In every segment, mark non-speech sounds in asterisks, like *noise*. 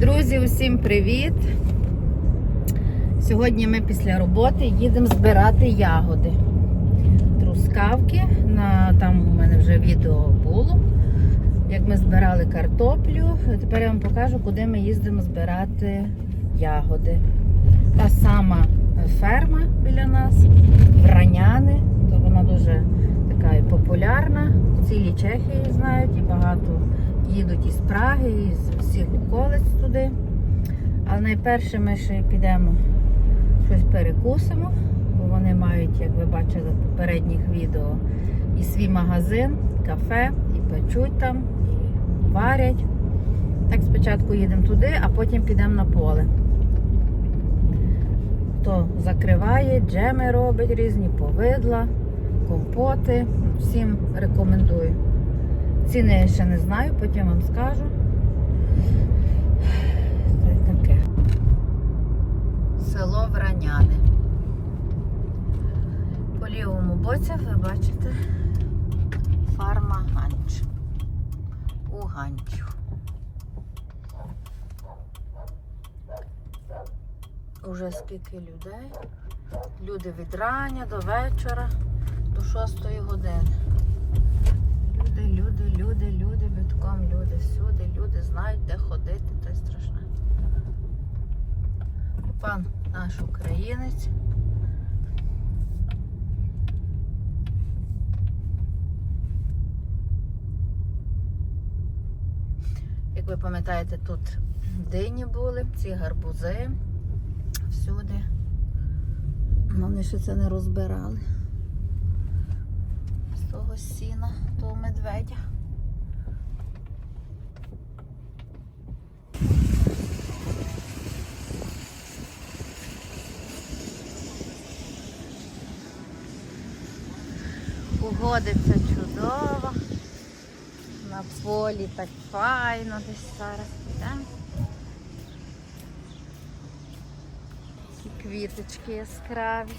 Друзі, усім привіт! Сьогодні ми після роботи їдемо збирати ягоди. Трускавки. Там у мене вже відео було, як ми збирали картоплю. Тепер я вам покажу, куди ми їздимо збирати ягоди. Та сама ферма біля нас, Враняни, то вона дуже така і популярна. В цілій Чехії знають і багато їдуть із Праги, і з всіх околиць туди. Але найперше ми ще підемо щось перекусимо, бо вони мають, як ви бачили в попередніх відео, і свій магазин, кафе, і печуть там, і варять. Так спочатку їдемо туди, а потім підемо на поле. Хто закриває, джеми робить різні повидла, компоти. Всім рекомендую. Ціни я ще не знаю, потім вам скажу. Це таке. Село Враняни. По лівому боці ви бачите фарма Ганч. У Ганчу. Уже скільки людей. Люди від рання до вечора, до 6 години. Люди, люди, люди, люди, битком люди, всюди, люди знають, де ходити, та страшне. Пан наш українець. Як ви пам'ятаєте, тут дині були, ці гарбузи всюди. Вони ще це не розбирали того сіна, того медведя. Погодиться чудово. На полі так файно десь зараз підемо. Такі квіточки яскраві.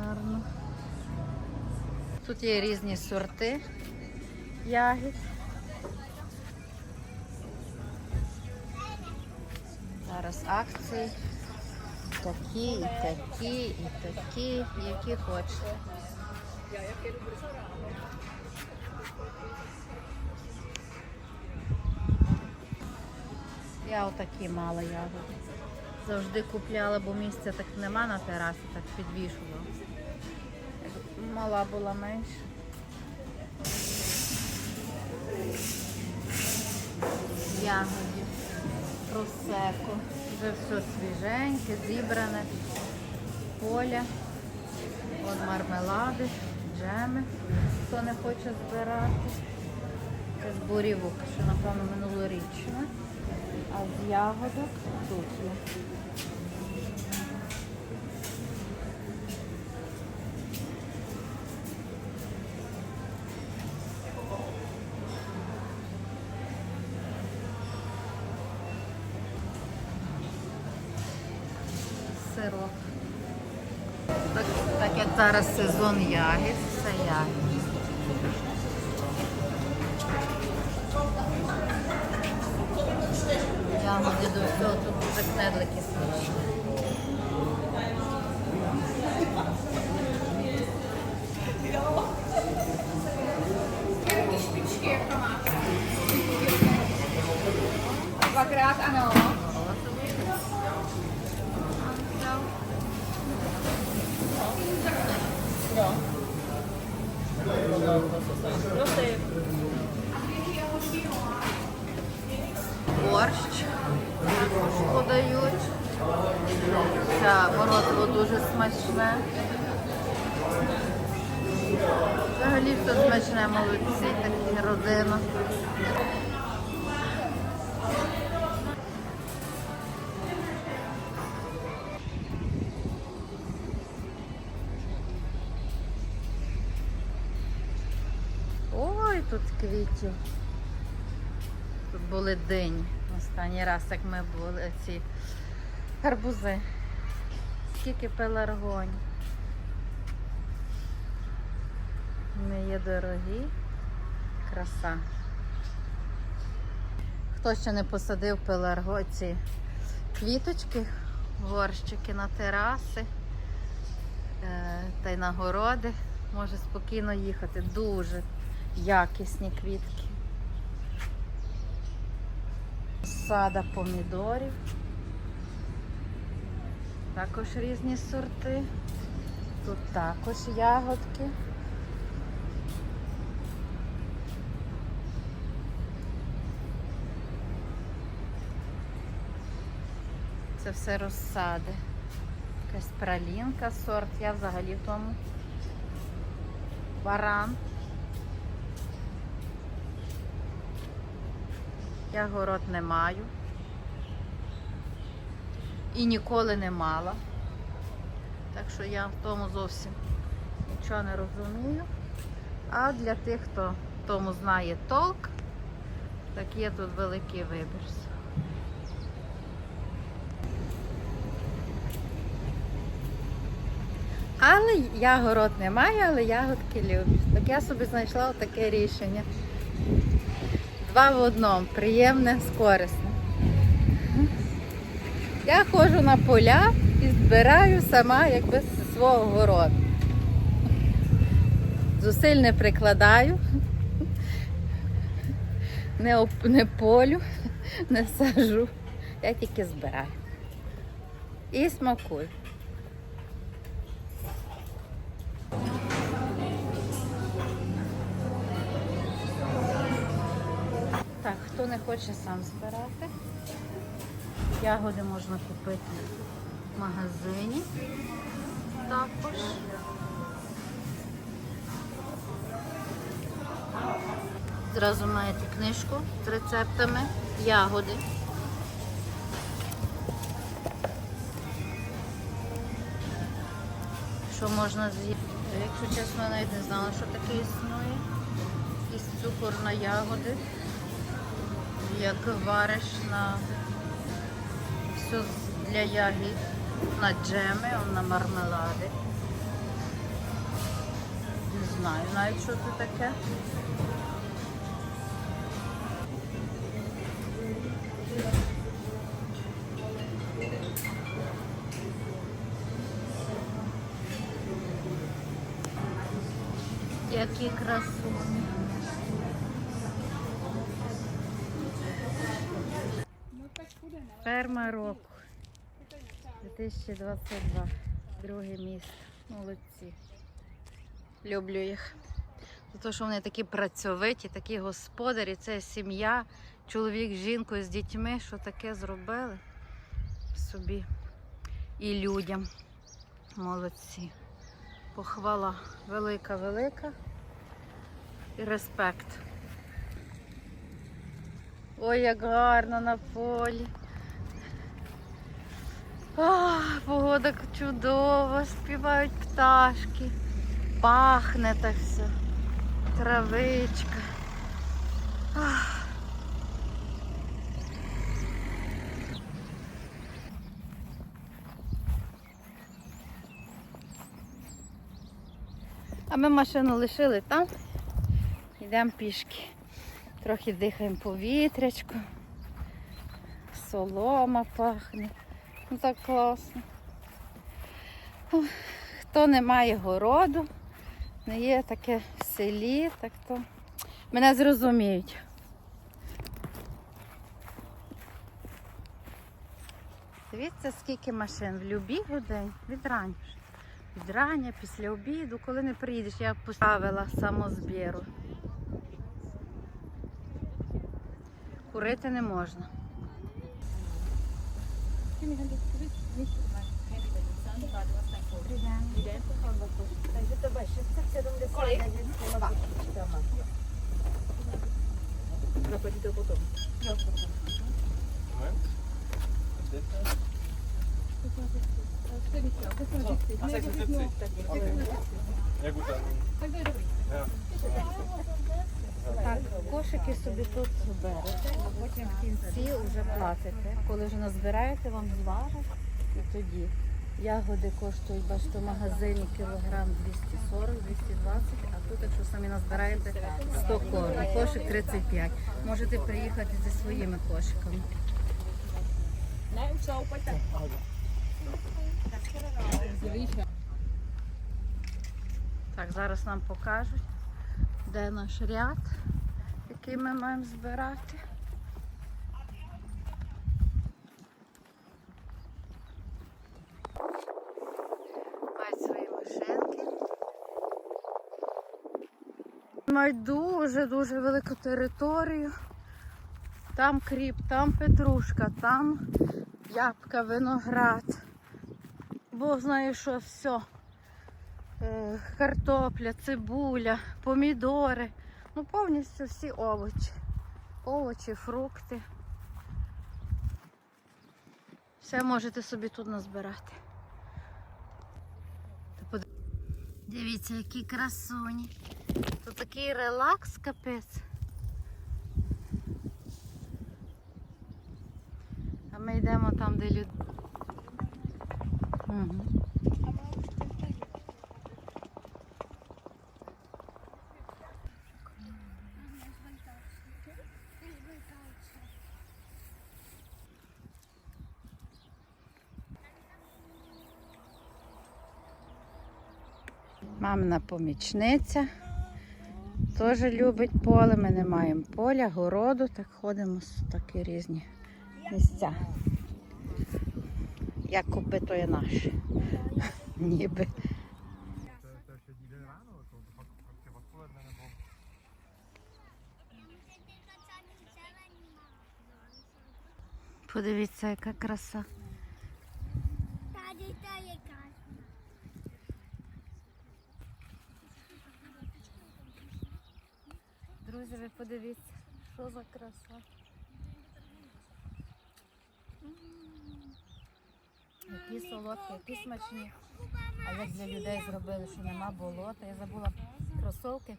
Гарно. Тут є різні сорти ягід. Зараз акції. Такі, і такі, і такі, які хочете. Я отакі мала ягоди. Завжди купляла, бо місця так нема на терасі, так підвішувала. Мала була менше. Ягоді, просеко. Вже все свіженьке, зібране поля. От мармелади, джеми, хто не хоче збирати. Це з бурівок, що напевно минулорічне. А з ягодок тут є. Зараз сезон ягід, все ягід. Ягоди до всього, тут дуже кнедлики смачні. Dvakrát ano. борщ смачне. Взагалі все смачне, молодці, такі родина. Ой, тут квітів. Тут були дині. Останній раз, як ми були, ці гарбузи. Скільки пеларгонь. Вони є дорогі. Краса. Хто ще не посадив пеларгоці квіточки, горщики на тераси е, та й на городи, може спокійно їхати. Дуже якісні квітки. Сада помідорів. Також різні сорти. Тут також ягодки. Це все розсади. Якась пралінка, сорт. Я взагалі тому. Баран. Я город не маю. І ніколи не мала. Так що я в тому зовсім нічого не розумію. А для тих, хто в тому знає толк, так є тут великий вибір. Але я город не маю, але ягодки люблю. Так я собі знайшла таке рішення. Два в одному, приємне з корисним. Я ходжу на поля і збираю сама якби з свого городу. Зусиль не прикладаю, не, оп- не полю, не сажу. Я тільки збираю. І смакую. Так, хто не хоче сам збирати, ягоди можна купити в магазині також. Зразу маєте книжку з рецептами ягоди. Що можна з'їсти? Якщо чесно, я навіть не знала, що таке існує. Якийсь цукор на ягоди як вариш на все для ягід, на джеми, на мармелади. Не знаю навіть, що це таке. Які красуні. Ферма року. 2022. Друге місце. Молодці. Люблю їх. За те, що вони такі працьовиті, такі господарі, це сім'я, чоловік з жінкою, з дітьми, що таке зробили собі і людям. Молодці. Похвала велика, велика. І респект. Ой, як гарно на полі. А, погода чудова, співають пташки, пахне так все, травичка. Ах. А ми машину лишили там, йдемо пішки. Трохи дихаємо повітрячко. Солома пахне. Ну так класно. Хто не має городу, не є таке в селі, так то мене зрозуміють. Дивіться, скільки машин в любій годині від рання. Від рання, після обіду, коли не приїдеш, я поставила самозбіру. Курити не можна. Asta e să te ții. E gută. Hai. Кошики собі тут берете, а потім в кінці вже платите. Коли вже назбираєте, вам зважать і тоді. Ягоди коштують, бачите, в магазині кілограм 240, 220, а тут, якщо самі назбираєте, 100 корм. Кошик 35. Можете приїхати зі своїми кошиками. Так, зараз нам покажуть, де наш ряд, який ми маємо збирати. Мають свої машинки. Мають дуже-дуже велику територію. Там кріп, там петрушка, там ябка, виноград. Бог знає, що все. Е, Картопля, цибуля, помідори. Ну, повністю всі овочі. Овочі, фрукти. Все можете собі тут назбирати. Дивіться, які красуні. Тут такий релакс капець. А ми йдемо там, де люди. Угу. Мамина помічниця. Теж любить поле. Ми не маємо поля, городу, так ходимо в такі різні місця. Як купи, то є наше. *laughs* Ніби. Це, це ще ділі рано, то фактично восполерне не було. Подивіться, яка краса. Друзі, ви подивіться, що за краса. Які солодкі, які смачні. А як для людей зробили, що нема болота. Я забула кросовки.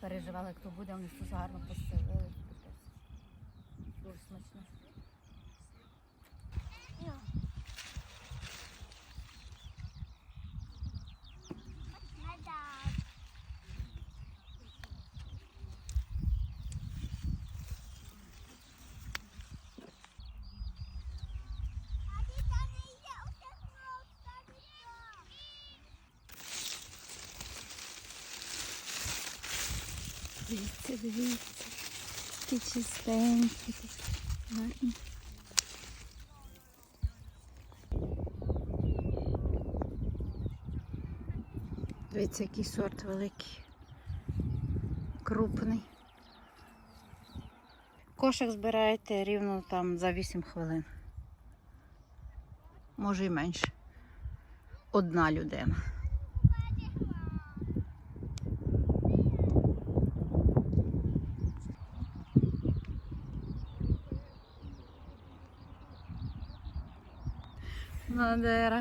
Переживала, як то буде, вони все гарно постелили. Дуже смачно. Дивіться, дивіться. Такі чистенькі, такі гарні. Дивіться, який сорт великий. Крупний. Кошик збираєте рівно там за 8 хвилин. Може і менше. Одна людина. വേറെ